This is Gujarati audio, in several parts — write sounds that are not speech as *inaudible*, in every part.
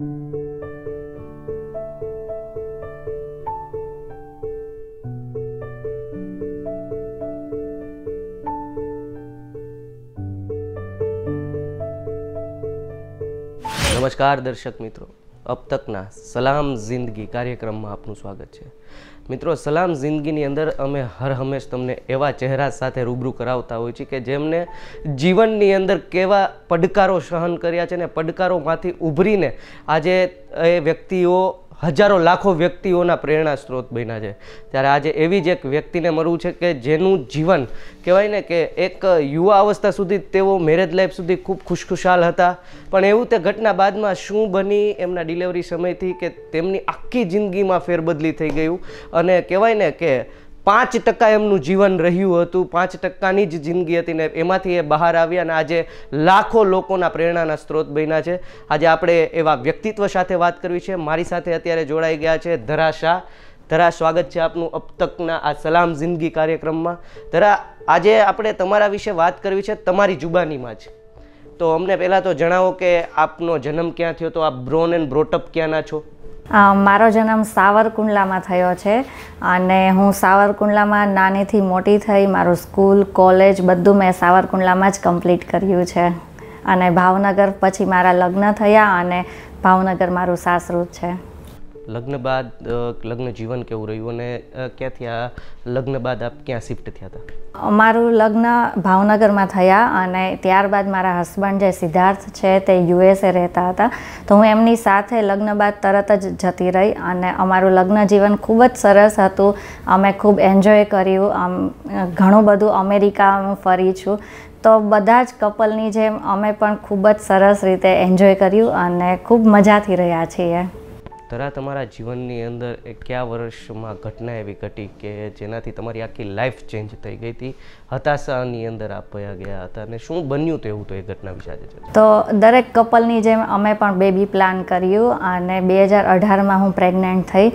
નમસ્કાર દર્શક મિત્રો. અબ તકના સલામ જિંદગી કાર્યક્રમમાં આપનું સ્વાગત છે. મિત્રો, સલામ જિંદગીની અંદર અમે હર હંમેશ તમને એવા ચહેરા સાથે રૂબરૂ કરાવતા હોય છે કે જેમને જીવનની અંદર કેવા પડકારો સહન કર્યા છે ને પડકારોમાંથી ઉભરીને આજે એ વ્યક્તિઓ હજારો લાખો વ્યક્તિઓના પ્રેરણા સ્ત્રોત બન્યા છે. ત્યારે આજે એવી જ એક વ્યક્તિને મળવું છે કે જેનું જીવન કહેવાય ને કે એક યુવા અવસ્થા સુધી તેઓ મેરેજ લાઈફ સુધી ખૂબ ખુશખુશાલ હતા. પણ એવું તે ઘટના બાદમાં શું બની એમના ડિલિવરી સમયથી કે તેમની આખી જિંદગીમાં ફેરબદલી થઈ ગયું? અને કહેવાય ને કે પાંચ ટકા એમનું જીવન રહ્યું હતું. પાંચ ટકાની જ જિંદગી હતી ને એમાંથી એ બહાર આવ્યા અને આજે લાખો લોકોના પ્રેરણાના સ્ત્રોત બન્યા છે. આજે આપણે એવા વ્યક્તિત્વ સાથે વાત કરવી છે. મારી સાથે અત્યારે જોડાઈ ગયા છે ધરા શાહ. ધરા, સ્વાગત છે આપનું અબ તકના આ સલામ જિંદગી કાર્યક્રમમાં. ધરા, આજે આપણે તમારા વિશે વાત કરવી છે તમારી જુબાનીમાં જ. તો અમને પહેલાં તો જણાવો કે આપનો જન્મ ક્યાં થયો? તો આપ બ્રોન એન્ડ બ્રોટઅપ ક્યાંના છો? મારો જન્મ સાવરકુંડલામાં થયો છે અને હું સાવરકુંડલામાં નાનીથી મોટી થઈ મારું સ્કૂલ, કોલેજ બધું મેં સાવરકુંડલામાં જ કમ્પ્લીટ કર્યું છે. અને ભાવનગર પછી મારા લગ્ન થયા અને ભાવનગર મારું સાસરું છે. લગ્ન બાદ લગ્ન જીવન કેવું રહ્યું અને ક્યાંથી આ લગ્ન બાદ આપ ક્યાં શિફ્ટ થયા હતા? અમારું લગ્ન ભાવનગરમાં થયા અને ત્યારબાદ મારા હસબન્ડ જે સિદ્ધાર્થ છે તે યુએસએ રહેતા હતા. તો હું એમની સાથે લગ્ન બાદ તરત જ જતી રહી અને અમારું લગ્ન જીવન ખૂબ જ સરસ હતું. અમે ખૂબ એન્જોય કર્યું. આમ ઘણું બધું અમેરિકા હું ફરી છું. તો બધા જ કપલની જેમ અમે પણ ખૂબ જ સરસ રીતે એન્જોય કર્યું અને ખૂબ મજાથી રહ્યા છીએ. તરા તમારા જીવનની અંદર કયા વર્ષમાં ઘટના એવી ઘટી કે જેનાથી તમારી આખી લાઈફ ચેન્જ થઈ ગઈ હતી? હતાશાની અંદર આપ ગયા હતા અને શું બન્યું તો એવું તો એ ઘટના વિશે આજે તો દરેક કપલની જેમ અમે પણ બેબી પ્લાન કર્યું અને બે હજાર અઢારમાં હું પ્રેગ્નન્ટ થઈ.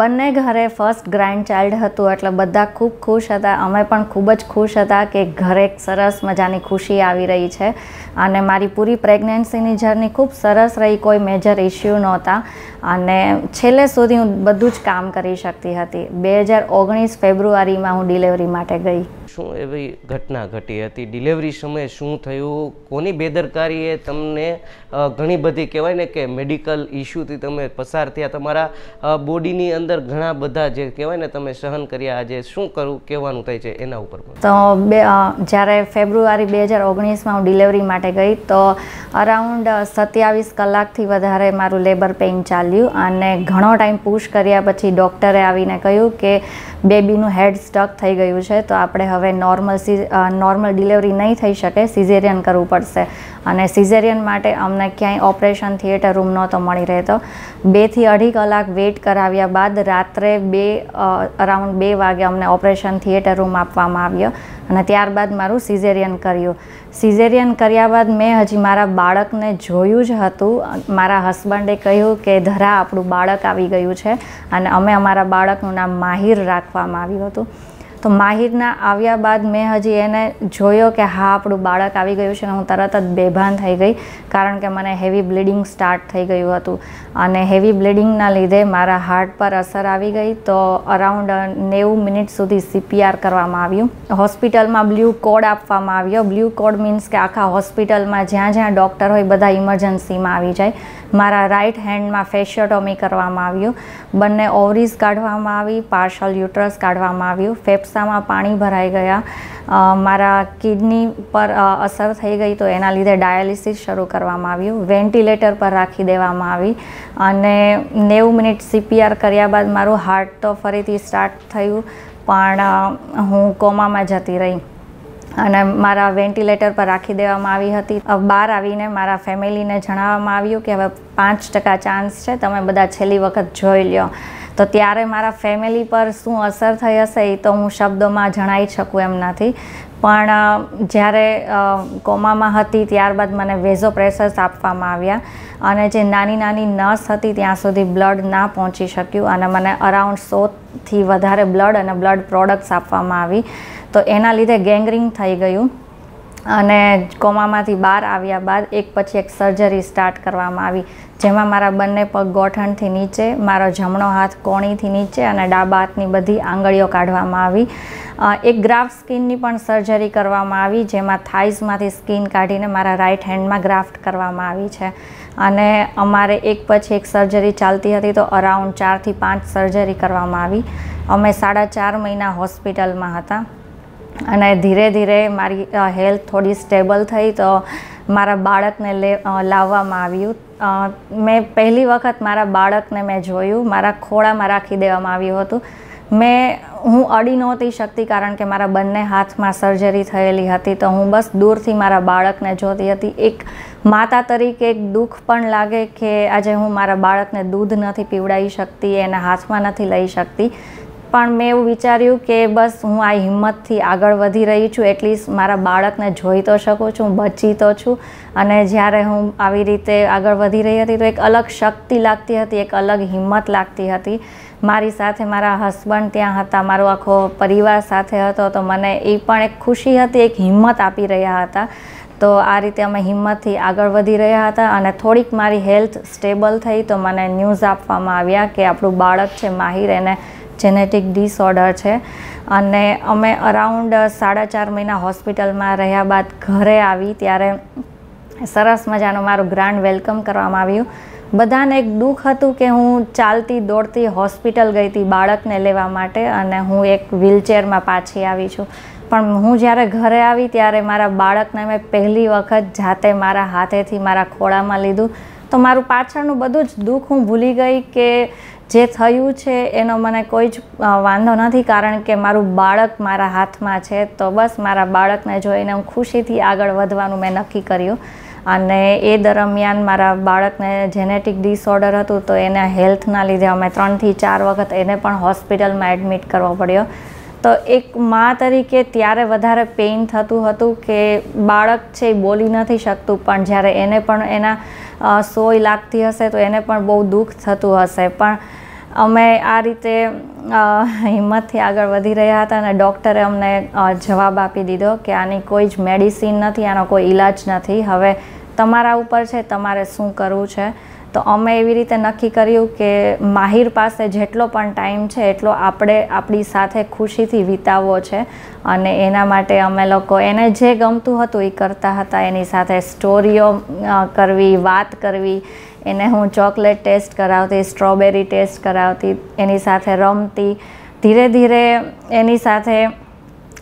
બંને ઘરે ફર્સ્ટ ગ્રાન્ડ ચાઇલ્ડ હતું, એટલે બધા ખૂબ ખુશ હતા. અમે પણ ખૂબ જ ખુશ હતા કે ઘરે સરસ મજાની ખુશી આવી રહી છે અને મારી પૂરી પ્રેગ્નન્સીની જર્ની ખૂબ સરસ રહી. કોઈ મેજર ઇસ્યુ નહોતા. અને છેલ્લે સુધી હું બધું જ કામ કરી શકતી હતી. બે હજાર ઓગણીસ ફેબ્રુઆરીમાં હું ડિલિવરી માટે ગઈ. શું એવી ઘટના ઘટી હતી? ડિલિવરી સમયે શું થયું? કોની બેદરકારીએ તમને ઘણી બધી કહેવાય ને કે મેડિકલ ઇસ્યુથી તમે પસાર થયા? તમારા બોડીની અંદર ઘણા બધા જે કહેવાય ને તમે સહન કર્યા આજે શું કરવું કહેવાનું થાય છે એના ઉપર તો બે જ્યારે ફેબ્રુઆરી બે હજાર ઓગણીસમાં હું ડિલિવરી માટે ગઈ તો અરાઉન્ડ સત્યાવીસ કલાકથી વધારે મારું લેબર પેઇન ચાલ્યું અને ઘણો ટાઈમ પુશ કર્યા પછી ડૉક્ટરે આવીને કહ્યું કે બેબીનું હેડ સ્ટક થઈ ગયું છે, તો આપણે હવે નોર્મલ સી નોર્મલ ડિલિવરી નહીં થઈ શકે સિઝેરિયન કરવું પડશે. અને સિઝેરિયન માટે અમને ક્યાંય ઓપરેશન થિયેટર રૂમ નહોતો મળી રહેતો. બેથી અઢી કલાક વેઇટ કરાવ્યા બાદ રાત્રે બે અરાઉન્ડ બે વાગે અમને ઓપરેશન થિયેટર રૂમ આપવામાં આવ્યો અને ત્યારબાદ મારું સિઝેરિયન કર્યું. સિઝેરિયન કર્યા બાદ મેં હજી મારા બાળકને જોયું જ હતું. મારા હસબન્ડે કહ્યું કે, ધરા, આપણું બાળક આવી ગયું છે. અને અમે અમારા બાળકનું નામ માહિર રાખવામાં આવ્યું હતું. તો માહિરના આવ્યા બાદ મેં હજી એને જોયો કે હા, આપણું બાળક આવી ગયું છે અને હું તરત જ બેભાન થઈ ગઈ. કારણ કે મને હેવી બ્લીડિંગ સ્ટાર્ટ થઈ ગયું હતું અને હેવી બ્લીડિંગના લીધે મારા હાર્ટ પર અસર આવી ગઈ તો અરાઉન્ડ નેવું મિનિટ સુધી સીપીઆર કરવામાં આવ્યું. હોસ્પિટલમાં બ્લ્યુ કોડ આપવામાં આવ્યો. બ્લ્યુ કોડ મીન્સ કે આખા હોસ્પિટલમાં જ્યાં જ્યાં ડૉક્ટર હોય બધા ઇમરજન્સીમાં આવી જાય. મારા રાઈટ હેન્ડમાં ફેશિયોટોમી કરવામાં આવ્યું. બંને ઓવરીઝ કાઢવામાં આવી પાર્શલ યુટ્રસ કાઢવામાં આવ્યું. ફેફસામાં પાણી ભરાઈ ગયા. મારા કિડની પર અસર થઈ ગઈ તો એના લીધે ડાયાલિસિસ શરૂ કરવામાં આવ્યું. વેન્ટિલેટર પર રાખી દેવામાં આવી. અને નેવું મિનિટ સીપીઆર કર્યા બાદ મારું હાર્ટ તો ફરીથી સ્ટાર્ટ થયું. પણ હું કોમામાં જતી રહી. અને મારા વેન્ટિલેટર પર રાખી દેવામાં આવી હતી. બહાર આવીને મારા ફેમિલીને જણાવવામાં આવ્યું કે હવે પાંચ ટકા ચાન્સ છે, તમે બધા છેલ્લી વખત જોઈ લ્યો. તો ત્યારે મારા ફેમિલી પર શું અસર થઈ હશે એ તો હું શબ્દોમાં જણાવી શકું એમ નથી. પણ જ્યારે કોમામાં હતી ત્યારબાદ મને વેઝો પ્રેશર્સ આપવામાં આવ્યા અને જે નાની નાની નસ હતી ત્યાં સુધી બ્લડ ના પહોંચી શક્યું અને મને અરાઉન્ડ સોથી વધારે બ્લડ અને બ્લડ પ્રોડક્ટ્સ આપવામાં આવી. તો એના લીધે ગેંગરિંગ થઈ ગયું. અને કોમામાંથી બહાર આવ્યા બાદ એક પછી એક સર્જરી સ્ટાર્ટ કરવામાં આવી. જેમાં મારા બંને પગ ગોઠણથી નીચે, મારો જમણો હાથ કોણીથી નીચે અને ડાબા હાથની બધી આંગળીઓ કાઢવામાં આવી. એક ગ્રાફ્ટ સ્કિનની પણ સર્જરી કરવામાં આવી, જેમાં થાઇઝમાંથી સ્કિન કાઢીને મારા રાઈટ હેન્ડમાં ગ્રાફ્ટ કરવામાં આવી છે. અને અમારે એક પછી એક સર્જરી ચાલતી હતી તો અરાઉન્ડ ચારથી પાંચ સર્જરી કરવામાં આવી. અમે સાડા ચાર મહિના હોસ્પિટલમાં હતા. અને ધીરે ધીરે મારી હેલ્થ થોડી સ્ટેબલ થઈ તો મારા બાળકને લે લાવવામાં આવ્યું. મેં પહેલી વખત મારા બાળકને મેં જોયું. મારા ખોળામાં રાખી દેવામાં આવ્યું હતું. મેં, હું અડી નહોતી શકતી કારણ કે મારા બંને હાથમાં સર્જરી થયેલી હતી તો હું બસ દૂરથી મારા બાળકને જોતી હતી. એક માતા તરીકે એક દુઃખ પણ લાગે કે આજે હું મારા બાળકને દૂધ નથી પીવડાવી શકતી, એના હાથમાં નથી લઈ શકતી. પણ મેં એવું વિચાર્યું કે બસ હું આ હિંમતથી આગળ વધી રહી છું, એટલીસ્ટ મારા બાળકને જોઈ તો શકું છું, બચી તો છું. અને જ્યારે હું આવી રીતે આગળ વધી રહી હતી તો એક અલગ શક્તિ લાગતી હતી, એક અલગ હિંમત લાગતી હતી. મારી સાથે મારા હસબન્ડ ત્યાં હતા, મારો આખો પરિવાર સાથે હતો, તો મને એ પણ એક ખુશી હતી, એક હિંમત આપી રહ્યા હતા. તો આ રીતે અમે હિંમતથી આગળ વધી રહ્યા હતા અને થોડીક મારી હેલ્થ સ્ટેબલ થઈ તો મને ન્યૂઝ આપવામાં આવ્યા કે આપણું બાળક છે માહિર, એને જેનેટિક ડિસઓર્ડર છે. અને અમે અરાઉન્ડ સાડા ચાર મહિના હોસ્પિટલમાં રહ્યા બાદ ઘરે આવી ત્યારે સરસ મજાનું મારું ગ્રાન્ડ વેલકમ કરવામાં આવ્યું. બધાને એક દુઃખ હતું કે હું ચાલતી દોડતી હોસ્પિટલ ગઈ હતી બાળકને લેવા માટે અને હું એક વ્હીલચેરમાં પાછી આવી છું. પણ હું જ્યારે ઘરે આવી ત્યારે મારા બાળકને મેં પહેલી વખત જાતે મારા હાથેથી મારા ખોળામાં લીધું. તો મારું પાછળનું બધું જ દુઃખ હું ભૂલી ગઈ કે જે થયું છે એનો મને કોઈ જ વાંધો નથી કારણ કે મારું બાળક મારા હાથમાં છે તો બસ મારા બાળકને જોઈને હું ખુશીથી આગળ વધવાનું મેં નક્કી કર્યું. અને એ દરમિયાન મારા બાળકને જેનેટિક ડિસઓર્ડર હતું તો એના હેલ્થના લીધે અમે ત્રણથી ચાર વખત એને પણ હોસ્પિટલમાં એડમિટ કરવો પડ્યો. તો એક મા તરીકે ત્યારે વધારે પેઇન થતું હતું કે બાળક છે એ બોલી નથી શકતું, પણ જ્યારે એને પણ એના સોય લાગતી હશે તો એને પણ બહુ દુઃખ થતું હશે. પણ અમે આ રીતે હિંમતથી આગળ વધી રહ્યા હતા અને ડૉક્ટરે અમને જવાબ આપી દીધો કે આની કોઈ જ મેડિસિન નથી, આનો કોઈ ઈલાજ નથી. હવે તમારા ઉપર છે, તમારે શું કરવું છે? તો અમે એવી રીતે નક્કી કર્યું કે માહિર પાસે જેટલો પણ ટાઈમ છે, એટલો આપણે આપણી સાથે ખુશીથી વિતાવવો છે. અને એના માટે અમે લોકો એને જે ગમતું હતું એ કરતા હતા. એની સાથે સ્ટોરીઓ કરવી, વાત કરવી. એને હું ચોકલેટ ટેસ્ટ કરાવતી, સ્ટ્રોબેરી ટેસ્ટ કરાવતી, એની સાથે રમતી. ધીરે ધીરે એની સાથે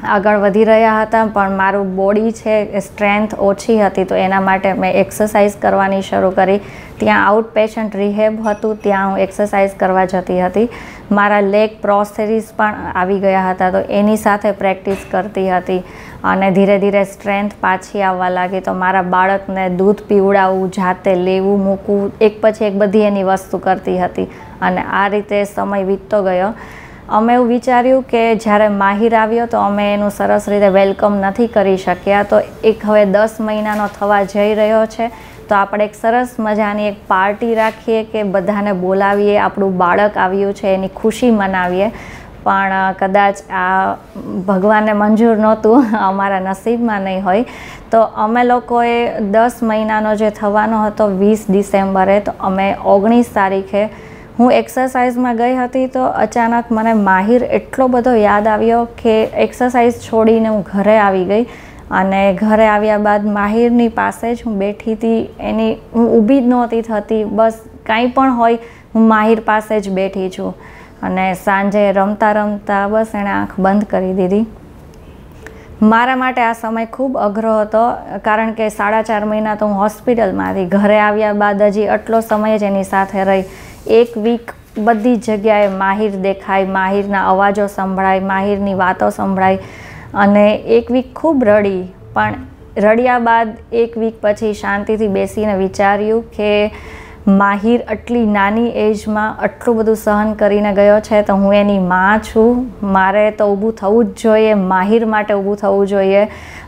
આગળ વધી રહ્યા હતા, પણ મારું બોડી છે સ્ટ્રેન્થ ઓછી હતી, તો એના માટે મેં એક્સરસાઇઝ કરવાની શરૂ કરી. ત્યાં આઉટ પેશન્ટ રિહેબ હતું, ત્યાં હું એક્સરસાઇઝ કરવા જતી હતી. મારા લેગ પ્રોસેરીસ પણ આવી ગયા હતા, તો એની સાથે પ્રેક્ટિસ કરતી હતી. અને ધીરે ધીરે સ્ટ્રેન્થ પાછી આવવા લાગી, તો મારા બાળકને દૂધ પીવડાવવું જાતે લેવું, મૂકવું, એક પછી એક બધી એની વસ્તુ કરતી હતી. અને આ રીતે સમય વીતતો ગયો. અમે એવું વિચાર્યું કે જ્યારે માહિર આવ્યો તો અમે એનું સરસ રીતે વેલકમ નથી કરી શક્યા. તો એક હવે દસ મહિનાનો થવા જઈ રહ્યો છે. તો આપણે એક સરસ મજાની એક પાર્ટી રાખીએ કે બધાને બોલાવીએ. આપણું બાળક આવ્યું છે, એની ખુશી મનાવીએ. પણ કદાચ આ ભગવાનને મંજૂર નહોતું, *laughs* અમારા નસીબમાં નહીં હોય. તો અમે લોકોએ દસ મહિનાનો જે થવાનો હતો, વીસ ડિસેમ્બરે, તો અમે ઓગણીસ તારીખે હું એક્સરસાઇઝમાં ગઈ હતી તો અચાનક મને માહિર એટલો બધો યાદ આવ્યો કે એક્સરસાઇઝ છોડીને હું ઘરે આવી ગઈ અને ઘરે આવ્યા બાદ માહિરની પાસે જ હું બેઠી હતી. એની હું ઊભી જ નહોતી થતી. બસ કાંઈ પણ હોય, હું માહિર પાસે જ બેઠી છું. અને સાંજે રમતા રમતા બસ એણે આંખ બંધ કરી દીધી. મારા માટે આ સમય ખૂબ અઘરો હતો, કારણ કે સાડા ચાર મહિના તો હું હોસ્પિટલમાં હતી ઘરે આવ્યા બાદ હજી આટલો સમય જ એની સાથે રહી. એક વીક બધી જગ્યાએ માહિર દેખાય, માહિરના અવાજો સંભળાય, માહિરની વાતો સંભળાય અને એક વીક ખૂબ રડી. પણ રડ્યા બાદ એક વીક પછી શાંતિથી બેસીને વિચાર્યું કે માહિર આટલી નાની એજમાં આટલું બધું સહન કરીને ગયો છે તો હું એની માં છું. મારે તો ઊભું થવું જ જોઈએ, માહિર માટે ઊભું થવું જોઈએ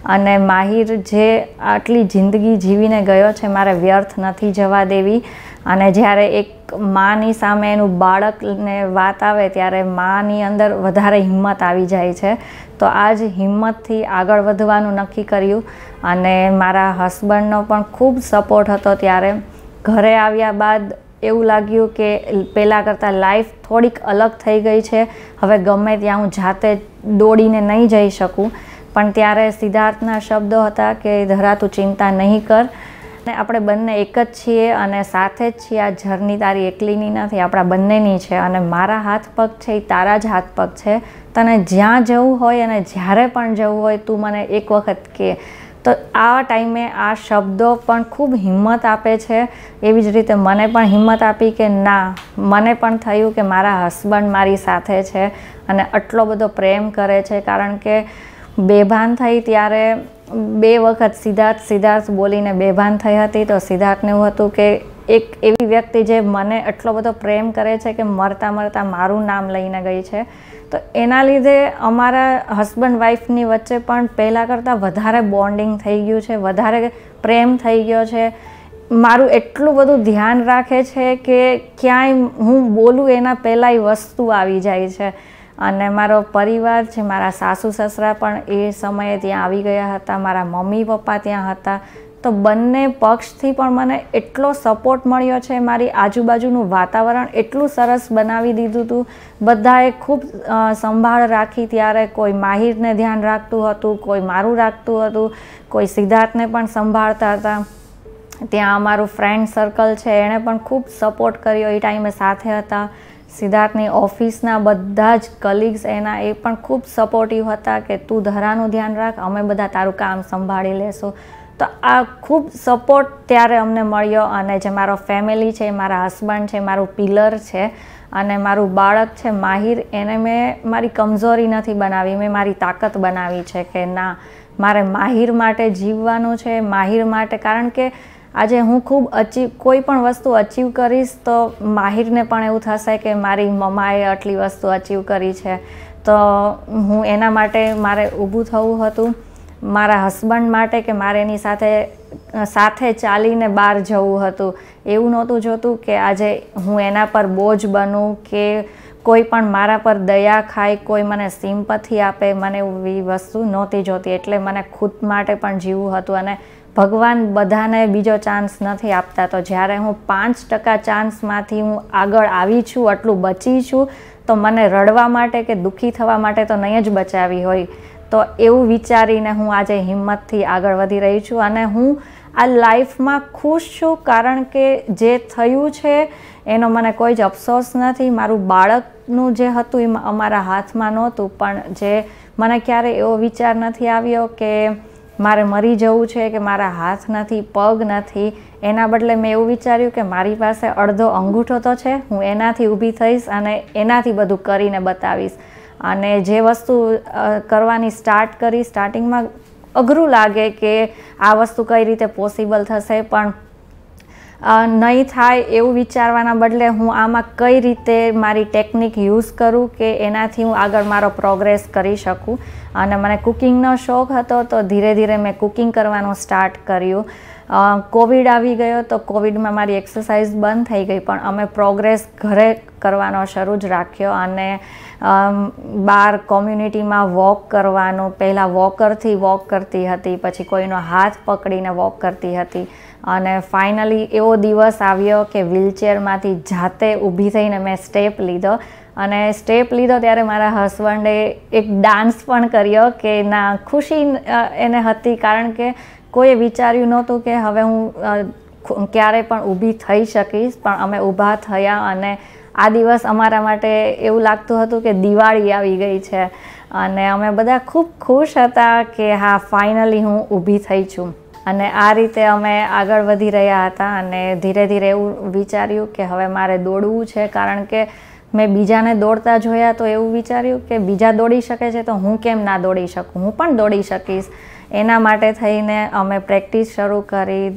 અને માહિર જે આટલી જિંદગી જીવીને ગયો છે, મારે વ્યર્થ નથી જવા દેવી. અને જ્યારે એક માની સામે એનું બાળકને વાત આવે ત્યારે માની અંદર વધારે હિંમત આવી જાય છે. તો આ જ હિંમતથી આગળ વધવાનું નક્કી કર્યું અને મારા હસબન્ડનો પણ ખૂબ સપોર્ટ હતો ત્યારે. ઘરે આવ્યા બાદ એવું લાગ્યું કે પહેલાં કરતાં લાઈફ થોડીક અલગ થઈ ગઈ છે. હવે ગમે ત્યાં હું જાતે દોડીને નહીં જઈ શકું. પણ ત્યારે સિદ્ધાર્થના શબ્દો હતા કે ધરા, તું ચિંતા નહીં કર. આપણે બંને એક જ છીએ અને સાથે જ છીએ. આ જર્ની તારી એકલીની નથી, આપણા બંનેની છે. અને મારા હાથ પગ છે, એ તારા જ હાથ પગ છે. તને જ્યાં જવું હોય અને જ્યારે પણ જવું હોય, તું મને એક વખત કે. તો આ ટાઈમે આ શબ્દો પણ ખૂબ હિંમત આપે છે. એવી જ રીતે મને પણ હિંમત આપી કે ના, મને પણ થયું કે મારા હસબન્ડ મારી સાથે છે અને આટલો બધો પ્રેમ કરે છે. કારણ કે બેભાન થઈ ત્યારે બે વખત સિદ્ધાર્થ સિદ્ધાર્થ બોલીને બેભાન થઈ હતી તો સિદ્ધાર્થને એવું હતું કે એક એવી વ્યક્તિ જે મને એટલો બધો પ્રેમ કરે છે કે મરતા મરતા મારું નામ લઈને ગઈ છે. તો એના લીધે અમારા હસબન્ડ વાઈફની વચ્ચે પણ પહેલાં કરતાં વધારે બોન્ડિંગ થઈ ગયું છે, વધારે પ્રેમ થઈ ગયો છે. મારું એટલું બધું ધ્યાન રાખે છે કે ક્યાંય હું બોલું એના પહેલાં વસ્તુ આવી જાય છે. અને મારો પરિવાર છે, મારા સાસુ સસરા પણ એ સમયે ત્યાં આવી ગયા હતા, મારા મમ્મી પપ્પા ત્યાં હતા. તો બંને પક્ષથી પણ મને એટલો સપોર્ટ મળ્યો છે, મારી આજુબાજુનું વાતાવરણ એટલું સરસ બનાવી દીધું હતું બધાએ ખૂબ સંભાળ રાખી ત્યારે કોઈ માહિરને ધ્યાન રાખતું હતું, કોઈ મારું રાખતું હતું, કોઈ સિદ્ધાર્થને પણ સંભાળતા હતા. ત્યાં અમારું ફ્રેન્ડ સર્કલ છે, એણે પણ ખૂબ સપોર્ટ કર્યો એ ટાઈમે સાથે હતા. સિદ્ધાર્થની ઓફિસના બધા જ કલીગ્સ એના એ પણ ખૂબ સપોર્ટિવ હતા કે તું ધરાનું ધ્યાન રાખ, અમે બધા તારું કામ સંભાળી લેશું. તો આ ખૂબ સપોર્ટ ત્યારે અમને મળ્યો અને જે મારો ફેમિલી છે, મારા હસબન્ડ છે, મારું પિલર છે અને મારું બાળક છે, માહિર, એને મેં મારી કમજોરી નથી બનાવી, મેં મારી તાકાત બનાવી છે કે ના, મારે માહિર માટે જીવવાનું છે, માહિર માટે કારણ કે આજે હું ખૂબ અચીવ કોઈ પણ વસ્તુ અચીવ કરીશ તો માહિરને પણ એવું થશે કે મારી મમ્માએ આટલી વસ્તુ અચીવ કરી છે. તો હું એના માટે મારે ઊભું થવું હતું. મારા હસબન્ડ માટે કે મારે એની સાથે સાથે ચાલીને બહાર જવું હતું. એવું નહોતું જોતું કે આજે હું એના પર બોજ બનું કે કોઈ પણ મારા પર દયા ખાય, કોઈ મને સિમ્પથી આપે. મને એવી વસ્તુ નહોતી જોતી. એટલે મને ખુદ માટે પણ જીવવું હતું અને ભગવાન બધાને બીજો ચાન્સ નથી આપતા. તો જ્યારે હું પાંચ ટકા ચાન્સમાંથી હું આગળ આવી છું, આટલું બચી છું, તો મને રડવા માટે કે દુઃખી થવા માટે તો નહીં જ બચાવી હોય. તો એવું વિચારીને હું આજે હિંમતથી આગળ વધી રહી છું અને હું આ લાઈફમાં ખુશ છું કારણ કે જે થયું છે, એનો મને કોઈ જ અફસોસ નથી. મારું બાળકનું જે હતું એ અમારા હાથમાં નહોતું, પણ જે મને ક્યારે એવો વિચાર નથી આવ્યો કે મારે મરી જવું છે કે મારા હાથ નથી, પગ નથી, એના બદલે મેં એવું વિચાર્યું કે મારી પાસે અડધો અંગૂઠો તો છે, હું એનાથી ઊભી થઈશ અને એનાથી બધું કરીને બતાવીશ. અને જે વસ્તુ કરવાની સ્ટાર્ટ કરી સ્ટાર્ટિંગમાં અઘરું લાગે કે આ વસ્તુ કઈ રીતે પોસિબલ થશે, પણ નહીં થાય એવું વિચારવાના બદલે હું આમાં કઈ રીતે મારી ટેકનિક યુઝ કરું કે એનાથી હું આગળ મારો પ્રોગ્રેસ કરી શકું? અને મને કુકિંગનો શોખ હતો તો ધીરે ધીરે મેં કુકિંગ કરવાનું સ્ટાર્ટ કર્યું. કોવિડ આવી ગયો તો કોવિડમાં મારી એક્સરસાઇઝ બંધ થઈ ગઈ, પણ અમે પ્રોગ્રેસ ઘરે કરવાનો શરૂ જ રાખ્યો અને બહાર કોમ્યુનિટીમાં વોક કરવાનું. પહેલાં વોકરથી વોક કરતી હતી, પછી કોઈનો હાથ પકડીને વોક કરતી હતી. અને ફાઇનલી એવો દિવસ આવ્યો કે વ્હીલચેરમાંથી જાતે ઊભી થઈને મેં સ્ટેપ લીધો. અને સ્ટેપ લીધો ત્યારે મારા હસબન્ડે એક ડાન્સ પણ કર્યો કે ના, ખુશી એને હતી કારણ કે કોઈએ વિચાર્યું નહોતું કે હવે હું ક્યારે પણ ઊભી થઈ શકીશ. પણ અમે ઊભા થયા અને આ દિવસ અમારા માટે એવું લાગતું હતું કે દિવાળી આવી ગઈ છે. અને અમે બધા ખૂબ ખુશ હતા કે હા ફાઇનલી હું ઊભી થઈ છું. અને આ રીતે અમે આગળ વધી રહ્યા હતા અને ધીરે ધીરે એવું વિચાર્યું કે હવે મારે દોડવું છે, કારણ કે મેં બીજાને દોડતા જોયા તો એવું વિચાર્યું કે બીજા દોડી શકે છે તો હું કેમ ના દોડી શકું? હું પણ દોડી શકીશ. એના માટે થઈને અમે પ્રેક્ટિસ શરૂ કરી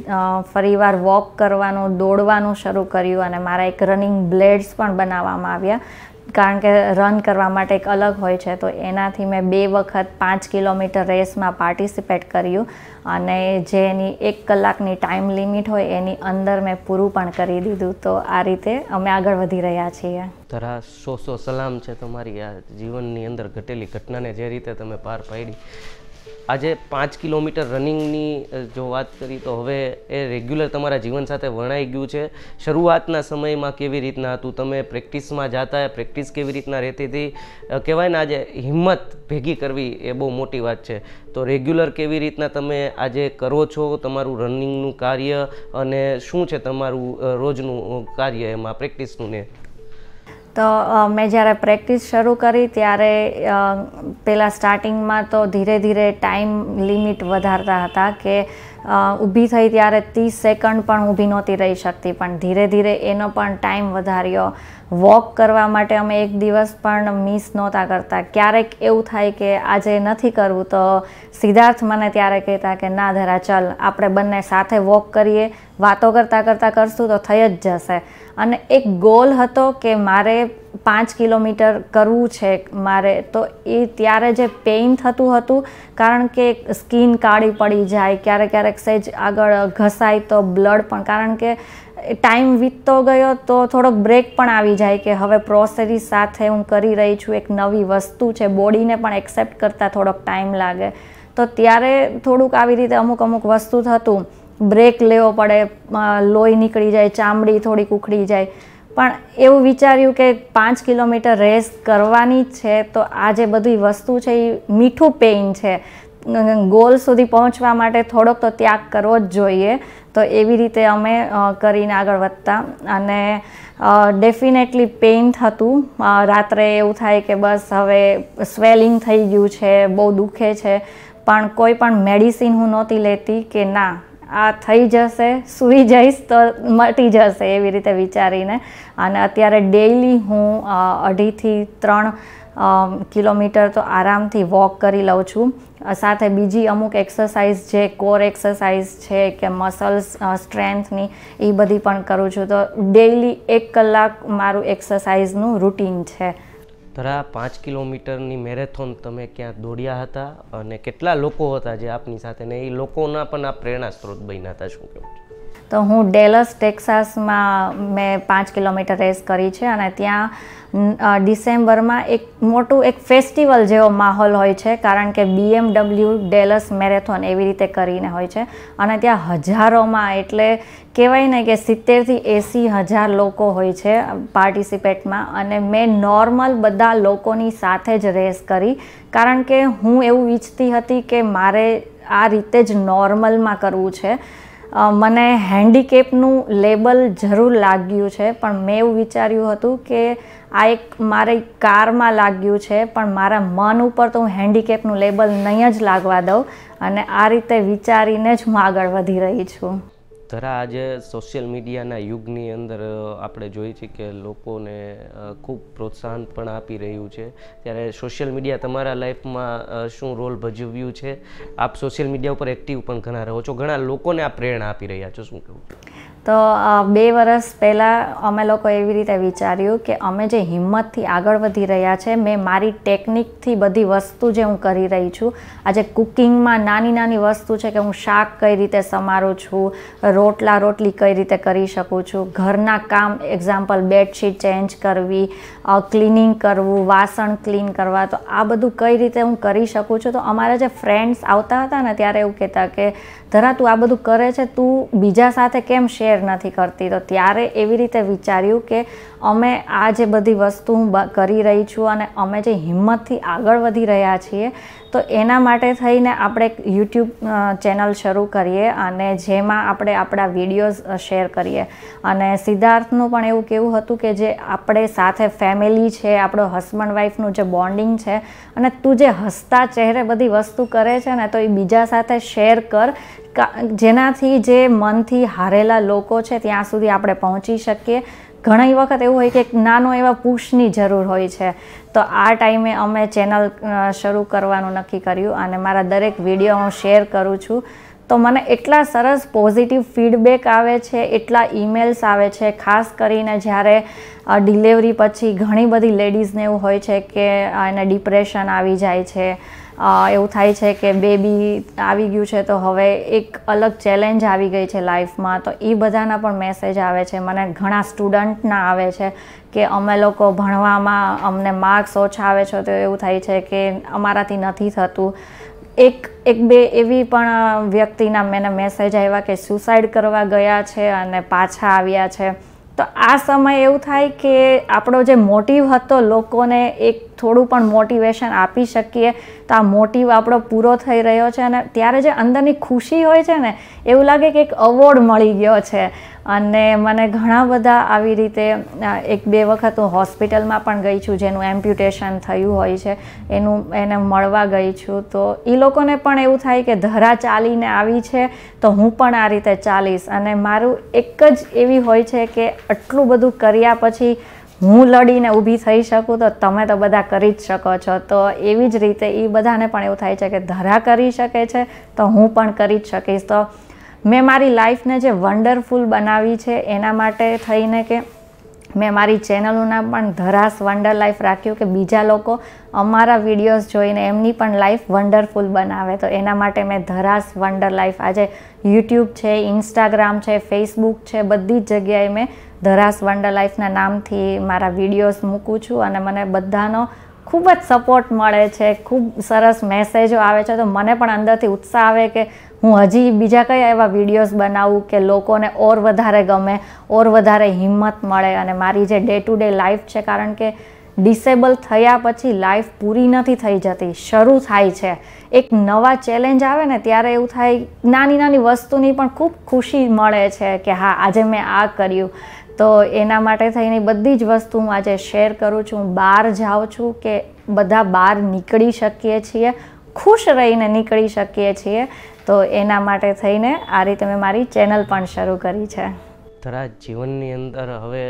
ફરીવાર વોક કરવાનું, દોડવાનું શરૂ કર્યું અને મારા એક રનિંગ બ્લેડ્સ પણ બનાવવામાં આવ્યા. કારણ કે રન કરવા માટે એક અલગ હોય છે, તો એનાથી મેં બે વખત પાંચ કિલોમીટર રેસમાં પાર્ટિસિપેટ કર્યું અને જે એની એક કલાકની ટાઈમ લિમિટ હોય એની અંદર મેં પૂરું પણ કરી દીધું. તો આ રીતે અમે આગળ વધી રહ્યા છીએ. તારા સો સો સલામ છે તમારી આ જીવનની અંદર ઘટેલી ઘટનાને જે રીતે તમે પાર પાડી આજે પાંચ કિલોમીટર રનિંગની જો વાત કરી તો હવે એ રેગ્યુલર તમારા જીવન સાથે વણાઈ ગયું છે. શરૂઆતના સમયમાં કેવી રીતના હતું? તમે પ્રેક્ટિસમાં જાતા, પ્રેક્ટિસ કેવી રીતના રહેતી હતી? કહેવાય ને આજે હિંમત ભેગી કરવી એ બહુ મોટી વાત છે. તો રેગ્યુલર કેવી રીતના તમે આજે કરો છો તમારું રનિંગનું કાર્ય અને શું છે તમારું રોજનું કાર્ય એમાં પ્રેક્ટિસનું ને? તો મેં જ્યારે પ્રેક્ટિસ શરૂ કરી ત્યારે પહેલાં સ્ટાર્ટિંગમાં તો ધીરે ધીરે ટાઈમ લિમિટ વધારતા હતા કે ઊભી થઈ ત્યારે ત્રીસ સેકન્ડ પણ ઊભી નહોતી રહી શકતી. પણ ધીરે ધીરે એનો પણ ટાઈમ વધાર્યો. વોક કરવા માટે અમે એક દિવસ પણ મિસ નહોતા કરતા. ક્યારેક એવું થાય કે આજે નથી કરવું, તો સિદ્ધાર્થ મને ત્યારે કહેતા કે, ના ધરા, ચલ, આપણે બંને સાથે વોક કરીએ. વાતો કરતાં કરતાં કરશું તો થઈ જ જશે. અને એક ગોલ હતો કે મારે પાંચ કિલોમીટર કરવું છે મારે, તો એ ત્યારે જે પેઇન થતું હતું, કારણ કે સ્કિન કાળી પડી જાય, ક્યારેક ક્યારેક સહેજ આગળ ઘસાય તો બ્લડ પણ, કારણ કે ટાઈમ વીતતો ગયો તો થોડોક બ્રેક પણ આવી જાય કે હવે પ્રોસેસ સાથે હું કરી રહી છું, એક નવી વસ્તુ છે, બોડીને પણ એક્સેપ્ટ કરતાં થોડોક ટાઈમ લાગે. તો ત્યારે થોડુંક આવી રીતે અમુક અમુક વસ્તુ થતું. બ્રેક લેવો પડે લોહી નીકળી જાય, ચામડી થોડીક ઉખડી જાય. પણ એવું વિચાર્યું કે પાંચ કિલોમીટર રેસ કરવાની જ છે, તો આ જે બધી વસ્તુ છે એ મીઠું પેઇન છે. ગોલ સુધી પહોંચવા માટે થોડોક તો ત્યાગ કરવો જ જોઈએ. તો એવી રીતે અમે કરીને આગળ વધતા અને ડેફિનેટલી પેઇન થતું રાત્રે એવું થાય કે બસ હવે સ્વેલિંગ થઈ ગયું છે, બહુ દુખે છે. પણ કોઈ પણ મેડિસિન હું નહોતી લેતી કે ના, આ થઈ જશે, સૂઈ જઈશ તો મટી જશે એવી રીતે વિચારીને. અને અત્યારે ડેઈલી હું અઢીથી ત્રણ કિલોમીટર તો આરામથી વોક કરી લઉં છું. સાથે બીજી અમુક એક્સરસાઇઝ જે કોર એક્સરસાઇઝ છે કે મસલ્સ સ્ટ્રેન્થની એ બધી પણ કરું છું. તો ડેઈલી એક કલાક મારું એક્સરસાઇઝનું રૂટીન છે. ધરા પાંચ કિલોમીટરની મેરેથોન તમે ક્યાં દોડ્યા હતા અને કેટલા લોકો હતા જે આપની સાથે ને એ લોકોના પણ આ પ્રેરણા સ્ત્રોત બન્યા હતા, શું કહેવું છે? તો હું ડેલસ, ટેક્સાસમાં મેં પાંચ કિલોમીટર રેસ કરી છે અને ત્યાં ડિસેમ્બરમાં એક મોટું એક ફેસ્ટિવલ જેવો માહોલ હોય છે, કારણ કે બીએમડબલ્યુ ડેલસ મેરેથોન એવી રીતે કરીને હોય છે. અને ત્યાં હજારોમાં એટલે કહેવાય ને કે સિત્તેરથી એંસી હજાર લોકો હોય છે પાર્ટિસિપેટમાં. અને મેં નોર્મલ બધા લોકોની સાથે જ રેસ કરી, કારણ કે હું એવું ઈચ્છતી હતી કે મારે આ રીતે જ નોર્મલમાં કરવું છે. મને હેન્ડીકેપનું લેબલ જરૂર લાગ્યું છે, પણ મેં એવું વિચાર્યું હતું કે આ એક મારી કારમાં લાગ્યું છે, પણ મારા મન ઉપર તો હું હેન્ડીકેપનું લેબલ નહીં જ લાગવા દઉં અને આ રીતે વિચારીને જ હું આગળ વધી રહી છું. ધરા આજે સોશિયલ મીડિયાના યુગની અંદર આપણે જોઈએ છીએ કે લોકોને ખૂબ પ્રોત્સાહન પણ આપી રહ્યું છે. ત્યારે સોશિયલ મીડિયા તમારા લાઈફમાં શું રોલ ભજવ્યું છે? આપ સોશિયલ મીડિયા ઉપર એક્ટિવ પણ ઘણા રહો છો. ઘણા લોકોને આ પ્રેરણા આપી રહ્યા છો. શું કહેવું? તો બે વર્ષ પહેલાં અમે લોકો એવી રીતે વિચાર્યું કે અમે જે હિંમતથી આગળ વધી રહ્યા છે, મેં મારી ટેકનિકથી બધી વસ્તુ જે હું કરી રહી છું, આજે કુકિંગમાં નાની નાની વસ્તુ છે કે હું શાક કઈ રીતે સમારું છું, રોટલા રોટલી કઈ રીતે કરી શકું છું, ઘરના કામ એક્ઝામ્પલ બેડશીટ ચેન્જ કરવી ક્લિનિંગ કરવું, વાસણ ક્લીન કરવા, તો આ બધું કઈ રીતે હું કરી શકું છું? તો અમારા જે ફ્રેન્ડ્સ આવતા હતા ને ત્યારે એવું કહેતા કે, ધરા, તું આ બધું કરે છે, તું બીજા સાથે કેમ શેર નથી કરતી? તો ત્યારે એવી રીતે વિચાર્યું કે, અમે આ જે બધી વસ્તુ હું કરી રહી છું અને અમે જે હિંમતથી આગળ વધી રહ્યા છીએ તો એના માટે થઈને આપણે યુટ્યુબ ચેનલ શરૂ કરીએ અને જેમાં આપણે આપણા વિડીયોઝ શેર કરીએ. અને સિદ્ધાર્થનું પણ એવું કેવું હતું કે જે આપણે સાથે ફેમિલી છે, આપણો હસબન્ડ વાઈફનું જે બોન્ડિંગ છે અને તું જે હસતા ચહેરે બધી વસ્તુ કરે છે ને, તો એ બીજા સાથે શેર કર. જેનાથી જે મનથી હારેલા લોકો છે, ત્યાં સુધી આપણે પહોંચી શકીએ. ઘણી વખત એવું હોય કે નાનો એવા પુશની જરૂર હોય છે. તો આ ટાઈમે અમે ચેનલ શરૂ કરવાનું નક્કી કર્યું અને મારા દરેક વીડિયો હું શેર કરું છું. તો મને એટલા સરસ પોઝિટિવ ફીડબેક આવે છે, એટલા ઈમેલ્સ આવે છે, ખાસ કરીને જ્યારે ડિલિવરી પછી ઘણી બધી લેડીઝને એવું હોય છે કે એને ડિપ્રેશન આવી જાય છે એવું થાય છે કે બેબી આવી ગયું છે તો હવે એક અલગ ચેલેન્જ આવી ગઈ છે લાઈફમાં તો એ બધાના પણ મેસેજ આવે છે. મને ઘણા સ્ટુડન્ટના આવે છે કે અમે લોકો ભણવામાં અમને માર્ક્સ ઓછા આવે છે તો એવું થાય છે કે અમારાથી નથી થતું. એક એક બે એવી પણ વ્યક્તિના મને મેસેજ આવ્યા કે સુસાઇડ કરવા ગયા છે અને પાછા આવ્યા છે. તો આ સમય એવું થાય કે આપણો જે મોટિવ હતો લોકોને એક થોડું પણ મોટિવેશન આપી શકીએ, તો આ મોટિવ આપણો પૂરો થઈ રહ્યો છે અને ત્યારે જે અંદરની ખુશી હોય છે ને, એવું લાગે કે એક અવોર્ડ મળી ગયો છે. અને મને ઘણા બધા આવી રીતે એક બે વખત હું હોસ્પિટલમાં પણ ગઈ છું, જેનું એમ્પ્યુટેશન થયું હોય છે, એનું એને મળવા ગઈ છું. તો એ લોકોને પણ એવું થાય કે ધરા ચાલીને આવી છે, તો હું પણ આ રીતે ચાલીશ. અને મારું એક જ એવી હોય છે કે આટલું બધું કર્યા પછી હું લડીને ઊભી થઈ શકું, તો તમે તો બધા કરી જ શકો છો. તો એવી જ રીતે એ બધાને પણ એવું થાય છે કે ધરા કરી શકે છે, તો હું પણ કરી જ શકીશ. તો મેં મારી લાઈફને જે વન્ડરફુલ બનાવી છે એના માટે થઈને કે મેં મારી ચેનલનું નામ પણ ધરાસ વન્ડર લાઈફ રાખ્યું કે બીજા લોકો અમારા વિડીયોઝ જોઈને એમની પણ લાઈફ વન્ડરફુલ બનાવે. તો એના માટે મેં ધરાસ વન્ડર લાઈફ આજે યુટ્યુબ છે, ઇન્સ્ટાગ્રામ છે, ફેસબુક છે, બધી જ જગ્યાએ મેં ધરાસ વન્ડર લાઈફના નામથી મારા વિડીયોઝ મૂકું છું અને મને બધાનો ખૂબ જ સપોર્ટ મળે છે, ખૂબ સરસ મેસેજો આવે છે. તો મને પણ અંદરથી ઉત્સાહ આવે કે હું હજી બીજા કયા એવા વિડીયોઝ બનાવું કે લોકોને ઓર વધારે ગમે, ઓર વધારે હિંમત મળે અને મારી જે ડે ટુ ડે લાઈફ છે, કારણ કે ડિસેબલ થયા પછી લાઈફ પૂરી નથી થઈ જતી, શરૂ થાય છે. એક નવા ચેલેન્જ આવે ને ત્યારે એવું થાય નાની નાની વસ્તુની પણ ખૂબ ખુશી મળે છે કે હા, આજે મેં આ કર્યું. તો એના માટે થઈને બધી જ વસ્તુ હું આજે શેર કરું છું. બહાર જાઉં છું કે બધા બહાર નીકળી શકીએ છીએ, ખુશ રહીને નીકળી શકીએ છીએ. તો એના માટે થઈને આ રીતે મેં મારી ચેનલ પણ શરૂ કરી છે. તારા જીવનની અંદર હવે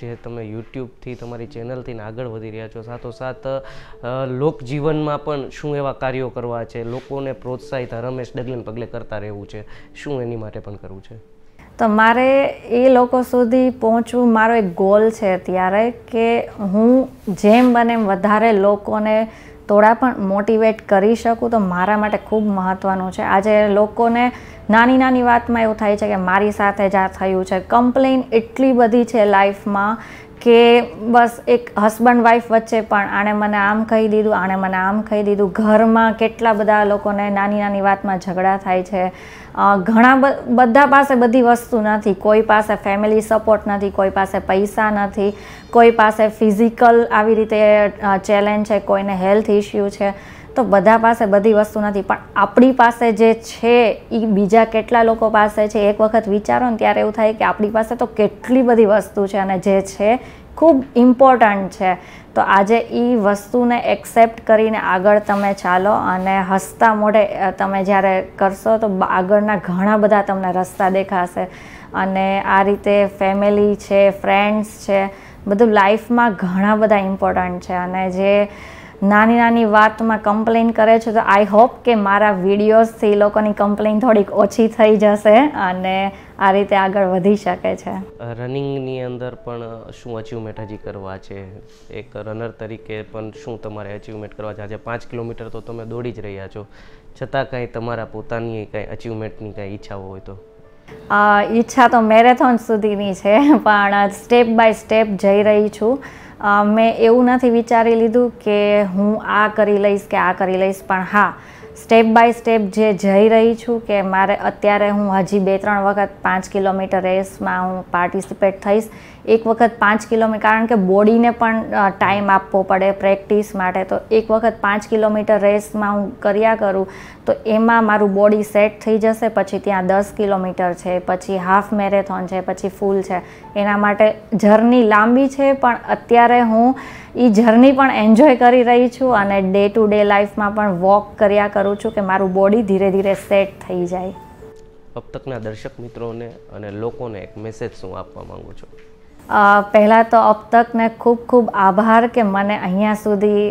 જે તમે યુટ્યુબથી તમારી ચેનલથી આગળ વધી રહ્યા છો, સાથોસાથ લોકજીવનમાં લોક પણ શું એવા કાર્યો કરવા છે? લોકોને પ્રોત્સાહિત રમેશ ડગલે પગલે કરતા રહેવું છે. શું એની માટે પણ કરવું છે? તો મારે એ લોકો સુધી પહોંચવું મારો એક ગોલ છે અત્યારે કે હું જેમ બને વધારે લોકોને થોડા પણ મોટિવેટ કરી શકું તો મારા માટે ખૂબ મહત્ત્વનું છે. આજે લોકોને નાની નાની વાતમાં એવું થાય છે કે મારી સાથે જ આ થયું છે. કમ્પ્લેન એટલી બધી છે લાઈફમાં કે બસ એક હસબન્ડ વાઈફ વચ્ચે પણ આણે મને આમ કહી દીધું, આણે મને આમ કહી દીધું. ઘરમાં કેટલા બધા લોકોને નાની નાની વાતમાં ઝઘડા થાય છે. ઘણા બધા પાસે બધી વસ્તુ નથી. કોઈ પાસે ફેમિલી સપોર્ટ નથી, કોઈ પાસે પૈસા નથી, કોઈ પાસે ફિઝિકલ આવી રીતે ચેલેન્જ છે, કોઈને હેલ્થ ઇશ્યુ છે. તો બધા પાસે બધી વસ્તુ નથી. પણ આપણી પાસે જે છે એ બીજા કેટલા લોકો પાસે છે, એક વખત વિચારો ને ત્યારે એવું થાય કે આપણી પાસે તો કેટલી બધી વસ્તુ છે અને જે છે ખૂબ ઇમ્પોર્ટન્ટ છે. તો આજે એ વસ્તુને એક્સેપ્ટ કરીને આગળ તમે ચાલો અને હસતા મોઢે તમે જ્યારે કરશો તો આગળના ઘણા બધા તમને રસ્તા દેખાશે. અને આ રીતે ફેમિલી છે ફ્રેન્ડ્સ છે, બધું લાઈફમાં ઘણા બધા ઇમ્પોર્ટન્ટ છે. અને જે નાની નાની વાતમાં કમ્પ્લેન કરે છે તો આઈ હોપ કે મારા વિડીયોઝથી એ લોકોની કમ્પ્લેન થોડીક ઓછી થઈ જશે અને આ રીતે આગળ વધી શકે છે. રનિંગની અંદર પણ શું અચીવમેન્ટ હજી કરવા છે? એક રનર તરીકે પણ શું તમારે અચીવમેન્ટ કરવા છે? આજે પાંચ કિલોમીટર તો તમે દોડી જ રહ્યા છો. છતાં કાંઈ તમારા પોતાની કાંઈ અચીવમેન્ટની કાંઈ ઈચ્છાઓ હોય તો? ઈચ્છા તો મેરેથોન સુધીની છે પણ સ્ટેપ બાય સ્ટેપ જઈ રહી છું. મેં એવું નથી વિચારી લીધું કે હું આ કરી લઈશ કે આ કરી લઈશ, પણ હા સ્ટેપ બાય સ્ટેપ જે જઈ રહી છું કે મારે અત્યારે હું હજી બે ત્રણ વખત પાંચ કિલોમીટર રેસમાં હું પાર્ટિસિપેટ થઈશ એક વખત પાંચ કિલોમીટર કારણ કે બોડીને પણ ટાઈમ આપવો પડે પ્રેક્ટિસ માટે. તો એક વખત પાંચ કિલોમીટર રેસમાં હું કર્યા કરું, તો એમાં મારું બોડી સેટ થઈ જશે, પછી ત્યાં દસ કિલોમીટર છે, પછી હાફ મેરેથોન છે, પછી ફૂલ છે. એના માટે જર્ની લાંબી છે, પણ અત્યારે હું એ જર્ની પણ એન્જોય કરી રહી છું અને ડે ટુ ડે લાઈફમાં પણ વોક કર્યા કરું છું કે મારું બોડી ધીરે ધીરે સેટ થઈ જાય. અબ તકના દર્શક મિત્રોને અને લોકોને એક મેસેજ શું આપવા માંગુ છું. પહેલાં તો અબ તકને ખૂબ ખૂબ આભાર કે મને અહીંયા સુધી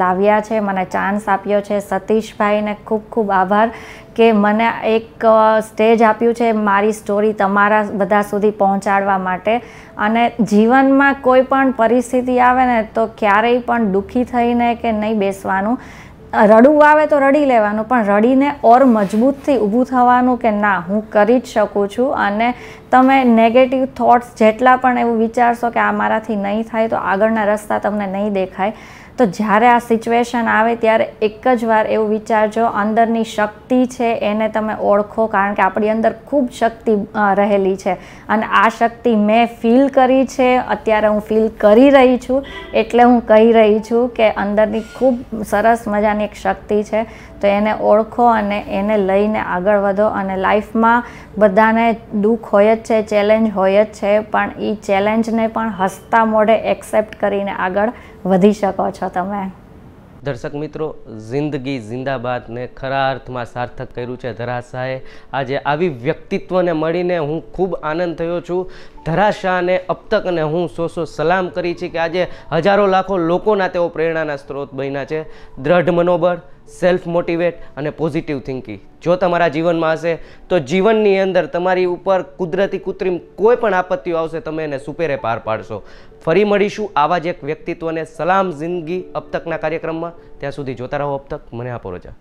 લાવ્યા છે, મને ચાન્સ આપ્યો છે. સતીશભાઈને ખૂબ ખૂબ આભાર કે મને એક સ્ટેજ આપ્યું છે મારી સ્ટોરી તમારા બધા સુધી પહોંચાડવા માટે. અને જીવનમાં કોઈ પણ પરિસ્થિતિ આવે ને તો ક્યારેય પણ દુઃખી થઈને કે નહીં બેસવાનું. રડવું આવે તો રડી લેવાનું, પણ રડીને ઓર મજબૂતથી ઊભું થવાનું કે ના, હું કરી જ શકું છું. અને તમે નેગેટિવ થોટ્સ જેટલા પણ એવું વિચારશો કે આ મારાથી નહીં થાય, તો આગળના રસ્તા તમને નહીં દેખાય. તો જ્યારે આ સિચ્યુએશન આવે ત્યારે એક જ વાર એવું વિચારજો, અંદરની શક્તિ છે એને તમે ઓળખો, કારણ કે આપણી અંદર ખૂબ શક્તિ રહેલી છે. અને આ શક્તિ મેં ફીલ કરી છે, અત્યારે હું ફીલ કરી રહી છું, એટલે હું કહી રહી છું કે અંદરની ખૂબ સરસ મજાની એક શક્તિ છે. તો એને ઓળખો અને એને લઈને આગળ વધો. અને લાઈફમાં બધાને દુઃખ હોય જ છે, ચેલેન્જ હોય જ છે, પણ એ ચેલેન્જને પણ હસતા મોઢે એક્સેપ્ટ કરીને આગળ વધી શકો છો તમે. દર્શક મિત્રો, જિંદગી જિંદાબાદને ખરા અર્થમાં સાર્થક કર્યું છે ધરાશાએ. આજે આવી વ્યક્તિત્વને મળીને હું ખૂબ આનંદ થયો છું. ધરાશાને અબતકને હું સો સો સલામ કરી છે કે આજે હજારો લાખો લોકોના તેઓ પ્રેરણાના સ્ત્રોત બન્યા છે. દ્રઢ મનોબળ સેલ્ફ મોટિવેટ અને પોઝિટિવ થિંકિંગ જો તમારા જીવનમાં હશે, તો જીવનની અંદર તમારી ઉપર કુદરતી કૃત્રિમ કોઈ પણ આપત્તિઓ આવશે, તમે એને સુપેરે પાર પાડશો. ફરી મળીશું આવા જ એક વ્યક્તિત્વને સલામ જિંદગી અપતકના કાર્યક્રમમાં. ત્યાં સુધી જોતા રહો અપતક મને આપો રજા.